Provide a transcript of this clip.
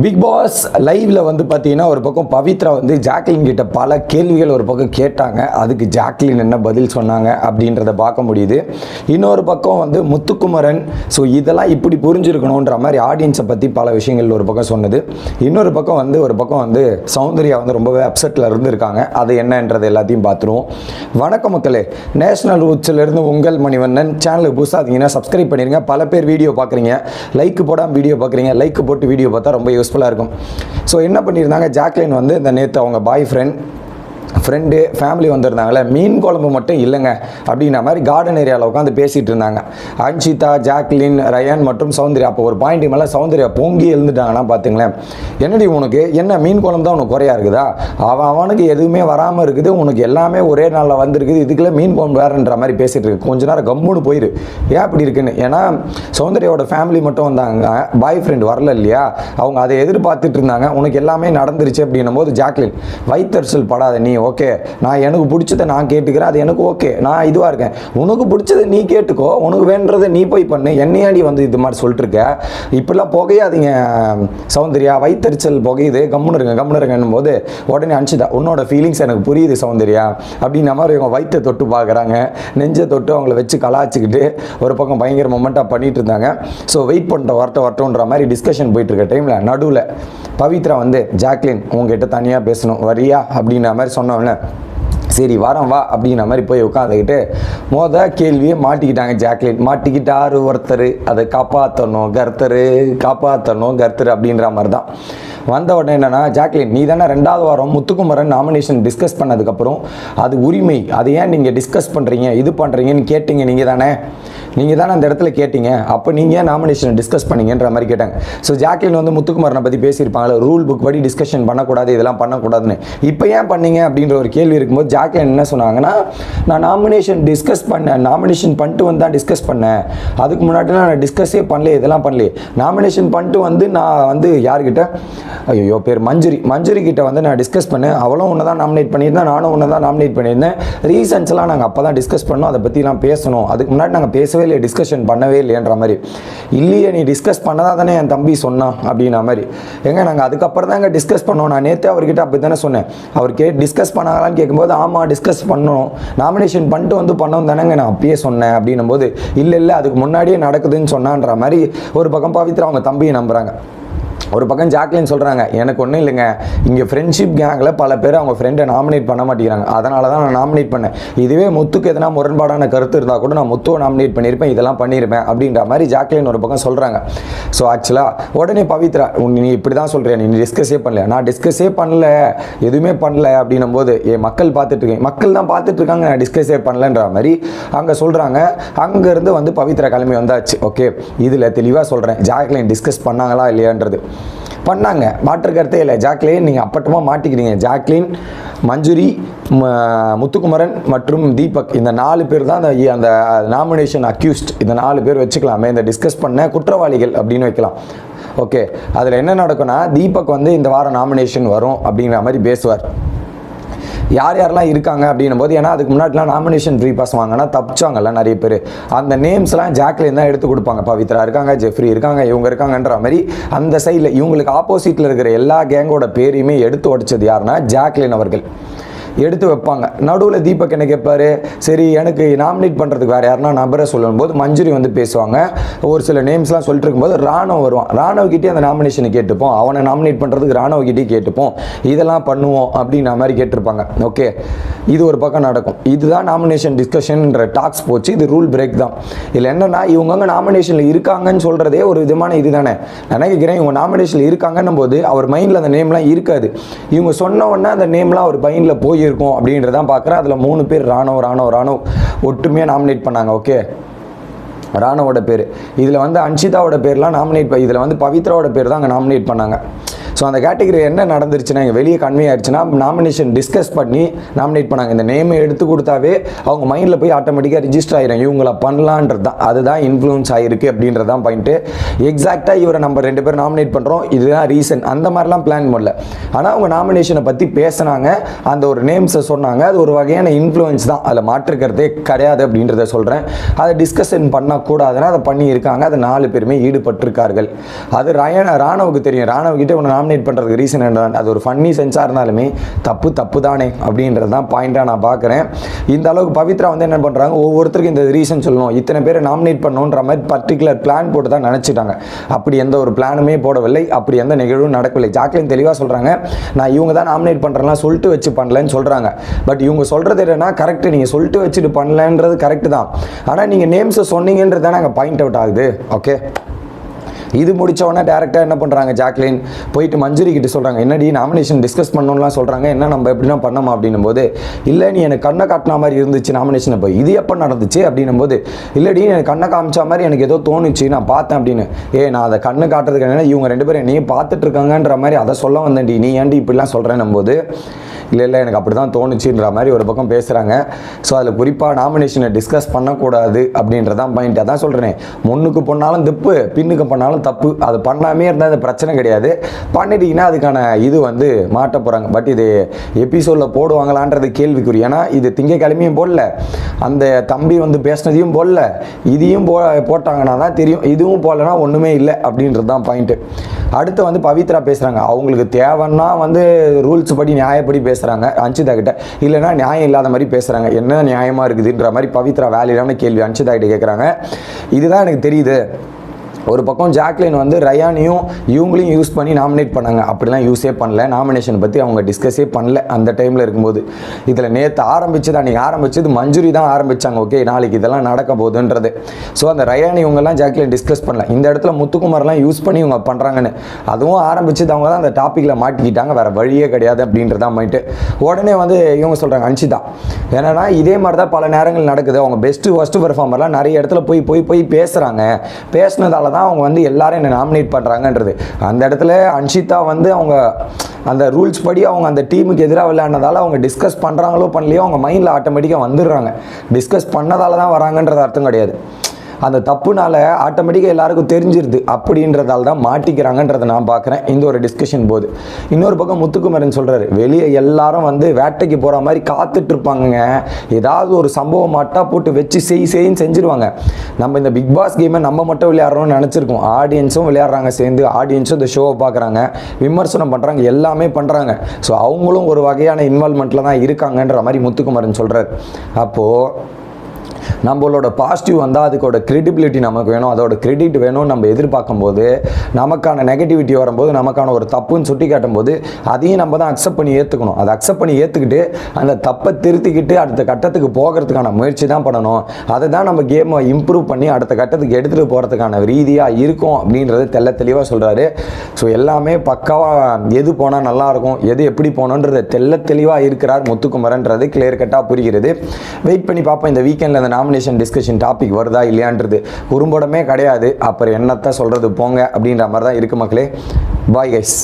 Big pass லைவ்ல வந்து பார்த்தீங்கன்னா ஒரு பக்கம் பவித்ரா வந்து ஜாக்லின் கிட்ட பல கேள்விகள் ஒரு பக்கம் கேட்டாங்க. அதுக்கு ஜாக்லின் என்ன பதில் சொன்னாங்க அப்படின்றத பார்க்க முடியுது. இன்னொரு பக்கம் வந்து முத்துக்குமரன். ஸோ இதெல்லாம் இப்படி புரிஞ்சிருக்கணுன்ற மாதிரி ஆடியன்ஸை பற்றி பல விஷயங்கள் ஒரு பக்கம் சொன்னது. இன்னொரு பக்கம் வந்து ஒரு பக்கம் வந்து சௌந்தர்யா வந்து ரொம்பவே அப்செட்டில் இருந்திருக்காங்க. அது என்னன்றது எல்லாத்தையும் பார்த்துருவோம். வணக்கம் மக்களே. நேஷனல் ரூட்ஸ்லேருந்து உங்கள் மணிவண்ணன். சேனலுக்கு புதுசாக இருந்தீங்கன்னா சப்ஸ்கிரைப் பண்ணிடுங்க பல பேர் வீடியோ பார்க்குறீங்க. லைக் போடாமல் வீடியோ பார்க்குறீங்க. லைக் போட்டு வீடியோ பார்த்தா ரொம்ப யூஸ்ஃபுல்லாக இருக்கும். ஸோ என்ன பண்ணியிருந்தாங்க? ஜாக்லின் வந்து இந்த நேற்று அவங்க பாய் ஃப்ரெண்ட் ஃப்ரெண்டு ஃபேமிலி வந்திருந்தாங்களே மீன் குழம்பு மட்டும் இல்லைங்க அப்படிங்கிற மாதிரி கார்டன் ஏரியாவில் உட்காந்து பேசிகிட்டு இருந்தாங்க. அன்ஷிதா ஜாக்லின் ரயான் மற்றும் சௌந்தர்யா. அப்போ ஒரு பாயிண்ட் மேலே சௌந்தர்யா பொங்கி எழுந்துட்டாங்கன்னா பார்த்துங்களேன் என்னடி உனக்கு? என்ன மீன் குழம்பு தான் உனக்கு குறையா இருக்குதா? அவன் அவனுக்கு எதுவுமே வராமல் இருக்குது உனக்கு எல்லாமே ஒரே நாளில் வந்திருக்குது இதுக்குள்ளே மீன் குழம்பு வேறுன்ற மாதிரி பேசிகிட்டு இருக்கு. கொஞ்ச நேரம் கம்முன்னு போயிரு. ஏன் அப்படி இருக்குன்னு? ஏன்னா சௌந்தர்யாவோட ஃபேமிலி மட்டும் வந்தாங்க பாய் ஃப்ரெண்ட் வரல இல்லையா? அவங்க அதை எதிர்பார்த்துட்டு இருந்தாங்க உனக்கு எல்லாமே நடந்துருச்சு அப்படின்னும் போது ஜாக்லின் வைத்தறிச்சல் படாத நீ ஓகே நான் எனக்கு பிடிச்சதை நான் கேட்டுக்கிறேன் அது எனக்கு ஓகே நான் இதுவாக இருக்கேன். உனக்கு பிடிச்சதை நீ கேட்டுக்கோ உனக்கு வேண்டதை நீ போய் பண்ணு. என்னையாடி வந்து இது மாதிரி சொல்லிட்டு இருக்க இப்படிலாம் புகையாதீங்க சௌந்தர்யா. வைத்தறிச்சல் புகையுது. கம்முன்னு இருங்க கம்முன்னு இருங்கன்னும் போது உடனே அனுப்பிச்சிட்டா உன்னோட ஃபீலிங்ஸ் எனக்கு புரியுது சௌந்தர்யா. அப்படின்ற மாதிரி இவங்க வயிற்றை தொட்டு பார்க்குறாங்க. நெஞ்சை தொட்டு அவங்கள வச்சு கலாச்சிக்கிட்டு ஒரு பக்கம் பயங்கர மொமெண்ட்டாக பண்ணிட்டு இருந்தாங்க. ஸோ வெயிட் பண்ணுற வரட்ட வரட்டோன்ற மாதிரி டிஸ்கஷன் போயிட்டு இருக்க டைமில் நடுவில் பவித்ரா வந்து ஜாக்லின் உங்ககிட்ட தனியாக பேசணும். வரியா? அப்படின்ற மாதிரி சொன்னோன்னே சரி வரேன் வா அப்படிங்கிற மாதிரி போய் உட்காந்துக்கிட்டு மொத கேள்வியை மாட்டிக்கிட்டாங்க ஜாக்லின். மாட்டிக்கிட்டாரு ஒருத்தர். அதை காப்பாற்றணும் கர்த்தரு காப்பாற்றணும் கர்த்தர் அப்படின்ற மாதிரி தான் வந்த உடனே என்னென்னா ஜாக்லின் நீ தானே ரெண்டாவது வாரம் முத்துக்குமரன் நாமினேஷன் டிஸ்கஸ் பண்ணதுக்கப்புறம் அது உரிமை அதை ஏன் நீங்கள் டிஸ்கஸ் பண்ணுறீங்க இது பண்ணுறீங்கன்னு கேட்டீங்க நீங்கள் தானே. நீங்கள் தானே அந்த இடத்துல கேட்டீங்க அப்போ நீங்கள் ஏன் நாமினேஷன் டிஸ்கஸ் பண்ணீங்கன்ற மாதிரி கேட்டாங்க. ஸோ ஜாக்லின் வந்து முத்துக்குமரனை பற்றி பேசியிருப்பாங்களே ரூல் புக் படி டிஸ்கஷன் பண்ணக்கூடாது இதெல்லாம் பண்ணக்கூடாதுன்னு. இப்போ ஏன் பண்ணீங்க அப்படின்ற ஒரு கேள்வி இருக்கும்போது ஜாக்லின் என்ன சொன்னாங்கன்னா நான் நாமினேஷன் டிஸ்கஸ் பண்ணேன் நாமினேஷன் பண்ணிட்டு வந்து தான் டிஸ்கஸ் பண்ணேன். அதுக்கு முன்னாடிலாம் நான் டிஸ்கஸே பண்ணல இதெல்லாம் பண்ணல நாமினேஷன் பண்ணிட்டு வந்து நான் வந்து யார்கிட்ட ஐயோ பேர் மஞ்சுரி. மஞ்சுரி கிட்ட வந்து நான் டிஸ்கஸ் பண்ணேன். அவளும் ஒன்று தான் நாமினேட் பண்ணியிருந்தேன் நானும் ஒன்று தான் நாமினேட் பண்ணியிருந்தேன். ரீசன்ஸ்லாம் நாங்கள் அப்போ தான் டிஸ்கஸ் பண்ணோம். அதை பற்றிலாம் பேசணும். அதுக்கு முன்னாடி நாங்கள் பேசவே இல்லை டிஸ்கஷன் பண்ணவே இல்லைன்ற மாதிரி. இல்லையே நீ டிஸ்கஸ் பண்ணதா தானே என் தம்பி சொன்னான் அப்படின்ற மாதிரி. எங்க நாங்கள் அதுக்கப்புறம் தாங்க டிஸ்கஸ் பண்ணோம். நான் நேற்று அவர்கிட்ட அப்படி தானே சொன்னேன். அவர் கே டிஸ்கஸ் பண்ணாங்களான்னு கேட்கும்போது ஆமாம் டிஸ்கஸ் பண்ணணும் நாமினேஷன் பண்ணிட்டு வந்து பண்ணோம் தானேங்க நான் அப்பயே சொன்னேன் அப்படின்னும் போது இல்லை இல்லை அதுக்கு முன்னாடியே நடக்குதுன்னு சொன்னான்ற மாதிரி ஒரு பக்கம் பவித்ரா அவங்க தம்பியை நம்புகிறாங்க ஒரு பக்கம் ஜாக்லின் சொல்கிறாங்க எனக்கு ஒன்றும் இல்லைங்க. இங்கே ஃப்ரெண்ட்ஷிப் கேங்கில் பல பேர் அவங்க ஃப்ரெண்டை நாமினேட் பண்ண மாட்டேங்கிறாங்க. அதனால தான் நான் நாமினேட் பண்ணேன். இதுவே முத்துக்கு எதனா முரண்பாடான கருத்து இருந்தால் கூட நான் முத்துவை நாமினேட் பண்ணியிருப்பேன் இதெல்லாம் பண்ணியிருப்பேன் அப்படின்ற மாதிரி ஜாக்லின் ஒரு பக்கம் சொல்கிறாங்க ஸோ ஆக்சுவலாக உடனே பவித்ரா உன் நீ இப்படி தான் சொல்கிறியா நீ டிஸ்கஸே பண்ணல நான் டிஸ்கஸே பண்ணல. எதுவுமே பண்ணல அப்படின்னும் போது என் மக்கள் பார்த்துட்ருக்கேன் மக்கள் தான் பார்த்துட்ருக்காங்க. நான் டிஸ்கஸே பண்ணலன்ற மாதிரி அங்கே சொல்கிறாங்க அங்கேருந்து வந்து பவித்ரா கிளம்பி வந்தாச்சு. ஓகே இதில் தெளிவாக சொல்கிறேன் ஜாக்லின் டிஸ்கஸ் பண்ணாங்களா இல்லையான்றது. பண்ணாங்க. மாற்று கருத்தே இல்லை. ஜாக்லின் நீங்கள் அப்பட்டமாக மாட்டிக்கிறீங்க. ஜாக்லின் மஞ்சுரி முத்துக்குமரன் மற்றும் தீபக். இந்த நாலு பேர் தான் அந்த அந்த நாமினேஷன் அக்யூஸ்ட் இந்த நாலு பேர் வச்சுக்கலாமே. இந்த டிஸ்கஸ் பண்ண குற்றவாளிகள் அப்படின்னு வைக்கலாம். ஓகே அதில் என்ன நடக்கும்னா தீபக் வந்து இந்த வாரம் நாமினேஷன் வரும் அப்படிங்கிற மாதிரி பேசுவார். யார் யாரெல்லாம் இருக்காங்க அப்படின்னும் போது ஏன்னா அதுக்கு முன்னாடிலாம் நாமினேஷன் ஃப்ரீ பாஸ் வாங்கினா தப்பிச்சாங்கல்ல நிறைய பேர். அந்த நேம்ஸ்லாம் ஜாக்லின் தான் எடுத்து கொடுப்பாங்க. பவித்ரா இருக்காங்க ஜெஃப்ரி இருக்காங்க இவங்க இருக்காங்கன்ற மாதிரி அந்த சைடில் இவங்களுக்கு ஆப்போசிட்டில் இருக்கிற எல்லா கேங்கோட பேரையுமே எடுத்து உடைச்சது யாருன்னா ஜாக்லின் அவர்கள். எடுத்து வைப்பாங்க. நடுவில் தீபக் என்ன கேட்பாரு சரி எனக்கு நாமினேட் பண்ணுறதுக்கு வேறு யாருன்னா நபரை சொல்லும்போது மஞ்சுரி வந்து பேசுவாங்க. ஒரு சில நேம்ஸ்லாம் சொல்லிட்டு இருக்கும்போது ராணவ் வருவான். ராணுவக்கிட்டே அந்த நாமினேஷனை கேட்டுப்போம். அவனை நாமினேட் பண்ணுறதுக்கு ராணுவக்கிட்டே கேட்டுப்போம். இதெல்லாம் பண்ணுவோம் அப்படின்ற மாதிரி கேட்டிருப்பாங்க. ஓகே இது ஒரு பக்கம் நடக்கும். இதுதான் நாமினேஷன் டிஸ்கஷன்ன்ற டாக்ஸ் போச்சு. இது ரூல் பிரேக் தான். இதில் என்னென்னா இவங்கங்க நாமினேஷனில் இருக்காங்கன்னு சொல்கிறதே ஒரு விதமான இதுதானே. தானே நினைக்கிறேன் இவங்க நாமினேஷனில் இருக்காங்கன்னும் போது அவர் மைண்டில் அந்த நேம்லாம் இருக்காது. இவங்க சொன்ன உடனே அந்த நேம்லாம் அவர் மைண்டில் போய் இருக்கும் அப்படின்றதான் பார்க்குறேன். அதில் மூணு பேர் ராணுவ ராணுவ ராணுவ ஒற்றுமையாக நாமினேட் பண்ணாங்க ஓகே ராணுவோட பேர். இதில் வந்து அன்ஷிதாவோட பேர்லாம் நாமினேட் இதில் வந்து பவித்ராவோட பேர் தான் அங்கே நாமினேட் பண்ணாங்க. ஸோ அந்த கேட்டகரி என்ன நடந்துருச்சுன்னா இங்கே வெளியே கன்வே ஆயிடுச்சுன்னா நாமினேஷன் டிஸ்கஸ் பண்ணி நாமினேட் பண்ணாங்க. இந்த நேமை எடுத்து கொடுத்தாவே அவங்க மைண்டில் போய் ஆட்டோமேட்டிக்காக ரிஜிஸ்டர் ஆயிரும் இவங்கள பண்ணலான்றது தான். அதுதான் இன்ஃப்ளூயன்ஸ் ஆகிருக்கு அப்படின்றது தான் பாயிண்ட்டு எக்ஸாக்டாக இவரை நம்ம ரெண்டு பேரும் நாமினேட் பண்ணுறோம் இதுதான் ரீசன் அந்த மாதிரிலாம் பிளான் பண்ணல. ஆனால் அவங்க நாமினேஷனை பற்றி பேசினாங்க. அந்த ஒரு நேம்ஸை சொன்னாங்க. அது ஒரு வகையான இன்ஃப்ளூயன்ஸ் தான். அதில் மாற்றுக்கிறதே கிடையாது அப்படின்றத சொல்கிறேன் அதை டிஸ்கஷன் பண்ணக்கூடாதுன்னா அதை பண்ணியிருக்காங்க. அதை நாலு பேருமே ஈடுபட்டிருக்கார்கள். அது ரயன ராணவுக்கு தெரியும். ராணவ கிட்ட ஒன்று நாமினேட் பண்ணுறதுக்கு ரீசன் என்ன அது ஒரு ஃபன்னி சென்ஸாக இருந்தாலுமே தப்பு தப்பு தானே அப்படின்றது தான் பாயிண்ட்டாக நான் பார்க்குறேன். இந்த அளவுக்கு பவித்ரா வந்து என்ன பண்ணுறாங்க ஒவ்வொருத்தருக்கும் இந்த ரீசன் சொல்லணும். இத்தனை பேரை நாமினேட் பண்ணணுன்ற மாதிரி பர்டிகுலர் பிளான் போட்டு தான் நினச்சிட்டாங்க. அப்படி எந்த ஒரு பிளானுமே போடவில்லை. அப்படி எந்த நிகழ்வும் நடக்கவில்லை. ஜாக்லின் தெளிவாக சொல்கிறாங்க நான் இவங்க தான் நாமினேட் பண்ணுறேன்லாம் சொல்லிட்டு வச்சு பண்ணலன்னு சொல்கிறாங்க பட் இவங்க சொல்கிறது என்னன்னா கரெக்ட் நீங்கள் சொல்லிட்டு வச்சுட்டு பண்ணலன்றது கரெக்டு தான். ஆனால் நீங்கள் நேம்ஸை சொன்னீங்கன்றது தானே அங்கே பாயிண்ட் அவுட் ஆகுது. ஓகே இது முடித்தவொடனே டேரெக்டாக என்ன பண்ணுறாங்க ஜாக்லின்? போயிட்டு மஞ்சுரி கிட்ட சொல்கிறாங்க என்னடி நாமினேஷன் டிஸ்கஸ் பண்ணணும்லாம் சொல்கிறாங்க என்ன நம்ம எப்படின்னா பண்ணோமா? அப்படின்னும் போது இல்லை நீ எனக்கு கண்ணை காட்டின மாதிரி இருந்துச்சு நாமினேஷன் போய். இது எப்போ நடந்துச்சு? அப்படின்னும் போது இல்லடி எனக்கு கண்ணை காமிச்ச மாதிரி எனக்கு ஏதோ தோணுச்சு நான் பார்த்தேன் அப்படின்னு. ஏ நான் அதை கண்ணு காட்டுறதுக்கு என்ன இவங்க ரெண்டு பேரும் என்னையும் பார்த்துட்டு இருக்காங்கன்ற மாதிரி அதை சொல்ல வந்தேன்டி. நீ ஏன்டி இப்படிலாம் சொல்கிறேன்னும் போது இல்லை இல்லை எனக்கு அப்படி தான் தோணுச்சுன்ற மாதிரி ஒரு பக்கம் பேசுகிறாங்க ஸோ அதில் குறிப்பாக நாமினேஷனை டிஸ்கஸ் பண்ணக்கூடாது அப்படின்றதான் பாயிண்ட் அதான் சொல்கிறேன் முன்னுக்கு பண்ணாலும் தப்பு பின்னுக்கு பண்ணாலும் தப்பு. அது பண்ணாமே இருந்தால் அது பிரச்சனை கிடையாது. பண்ணிட்டீங்கன்னா அதுக்கான இது வந்து மாட்ட போகிறாங்க பட் இது எபிசோடில் போடுவாங்களான்றது கேள்விக்குறி. ஏன்னா இது திங்கக்கிழமையும் போடல. அந்த தம்பி வந்து பேசினதையும் போடல. இதையும் போ போட்டாங்கன்னா தான் தெரியும். இதுவும் போடலன்னா ஒன்றுமே இல்லை அப்படின்றது தான் பாயிண்ட்டு அடுத்து வந்து பவித்ரா பேசுகிறாங்க அவங்களுக்கு தேவைன்னா வந்து ரூல்ஸ் படி நியாயப்படி பேசுகிறாங்க அன்சிதா கிட்ட. இல்லைனா நியாயம் இல்லாத மாதிரி பேசுகிறாங்க என்ன நியாயமாக இருக்குதுன்ற மாதிரி பவித்ரா வேலையிலான கேள்வி அஞ்சிதா கிட்ட கேட்குறாங்க இதுதான் எனக்கு தெரியுது. ஒரு பக்கம் ஜாக்லின் வந்து ரயானையும் இவங்களையும் யூஸ் பண்ணி நாமினேட் பண்ணாங்க. அப்படிலாம் யூஸே பண்ணல. நாமினேஷன் பற்றி அவங்க டிஸ்கஸே பண்ணல அந்த டைமில் இருக்கும்போது. இதில் நேற்று ஆரம்பிச்சது அன்றைக்கி ஆரம்பிச்சது மஞ்சுரி தான் ஆரம்பித்தாங்க ஓகே நாளைக்கு இதெல்லாம் நடக்க போகுதுன்றது. ஸோ அந்த ரயானி இவங்கெல்லாம் ஜாக்லின் டிஸ்கஸ் பண்ணல. இந்த இடத்துல முத்துக்குமார்லாம் யூஸ் பண்ணி இவங்க பண்ணுறாங்கன்னு அதுவும் ஆரம்பிச்சது அவங்க தான் அந்த டாப்பிக்கில் மாட்டிக்கிட்டாங்க. வேறு வழியே கிடையாது அப்படின்றதா போயிட்டு உடனே வந்து இவங்க சொல்கிறாங்க அன்ஷிதா ஏன்னா இதே மாதிரி தான் பல நேரங்கள் நடக்குது. அவங்க பெஸ்ட்டு ஃபஸ்ட்டு பெர்ஃபார்மர்லாம் நிறைய இடத்துல போய் போய் போய் பேசுகிறாங்க பேசினதால தான் அவங்க வந்து எல்லாரும் என்னை நாமினேட் பண்ணுறாங்கன்றது அந்த இடத்துல அன்ஷிதா வந்து அவங்க அந்த ரூல்ஸ் படி அவங்க அந்த டீமுக்கு எதிராக விளையாடினதால அவங்க டிஸ்கஸ் பண்ணுறாங்களோ பண்ணலையோ அவங்க மைண்டில் ஆட்டோமேட்டிக்காக வந்துடுறாங்க. டிஸ்கஸ் பண்ணதால தான் வராங்கன்றது அர்த்தம் கிடையாது. அந்த தப்புனால ஆட்டோமேட்டிக்காக எல்லாருக்கும் தெரிஞ்சிருது. அப்படின்றதால தான் மாட்டிக்கிறாங்கன்றதை நான் பார்க்குறேன். இந்த ஒரு டிஸ்கஷன் போது. இன்னொரு பக்கம் முத்துக்குமரன் சொல்கிறாரு வெளியே எல்லாரும் வந்து வேட்டைக்கு போகிற மாதிரி காத்துட்டு ஏதாவது ஒரு சம்பவம் மாட்டா போட்டு வச்சு செய் செய்ன்னு செஞ்சிருவாங்க. நம்ம இந்த பிக் பாஸ் கேமை நம்ம மட்டும் விளையாடுறோம்னு நினச்சிருக்கோம். ஆடியன்ஸும் விளையாடுறாங்க சேர்ந்து. ஆடியன்ஸும் இந்த ஷோவை பார்க்குறாங்க. விமர்சனம் பண்ணுறாங்க எல்லாமே பண்ணுறாங்க ஸோ அவங்களும் ஒரு வகையான இன்வால்மெண்ட்டில் தான் இருக்காங்கன்ற மாதிரி முத்துக்குமரன் சொல்கிறார் அப்போது நம்மளோட பாசிட்டிவ் வந்தால் அதுக்கோட கிரெடிபிலிட்டி நமக்கு வேணும். அதோட கிரெடிட் வேணும்னு நம்ம எதிர்பார்க்கும் போது நமக்கான நெகட்டிவிட்டி வரும்போது நமக்கான ஒரு தப்புன்னு சுட்டி காட்டும் போது அதையும் நம்ம தான் அக்செப்ட் பண்ணி ஏற்றுக்கணும் அதை அக்செப்ட் பண்ணி ஏற்றுக்கிட்டு அந்த தப்பை திருத்திக்கிட்டு அடுத்த கட்டத்துக்கு போகிறதுக்கான முயற்சி தான் பண்ணணும். அதை தான் நம்ம கேமை இம்ப்ரூவ் பண்ணி அடுத்த கட்டத்துக்கு எடுத்துகிட்டு போகிறதுக்கான ரீதியாக இருக்கும் அப்படின்றது தெள்ள தெளிவாக சொல்கிறாரு ஸோ எல்லாமே பக்காவாக எது போனால் நல்லாயிருக்கும் எது எப்படி போகணுன்றது தெல்ல தெளிவாக இருக்கிறார் முத்துக்குமரன்றது கிளியர் கட்டாக புரிகிறது. வெயிட் பண்ணி பார்ப்போம். இந்த வீக்கெண்டில் அந்த நாமினேஷன் டிஸ்கஷன் டாபிக் வருதா இல்லையான்றது குறும்படமே கிடையாது. அப்புறம் என்னத்தை சொல்கிறது போங்க அப்படின்ற மாதிரி தான் இருக்கு மக்களே. Bye guys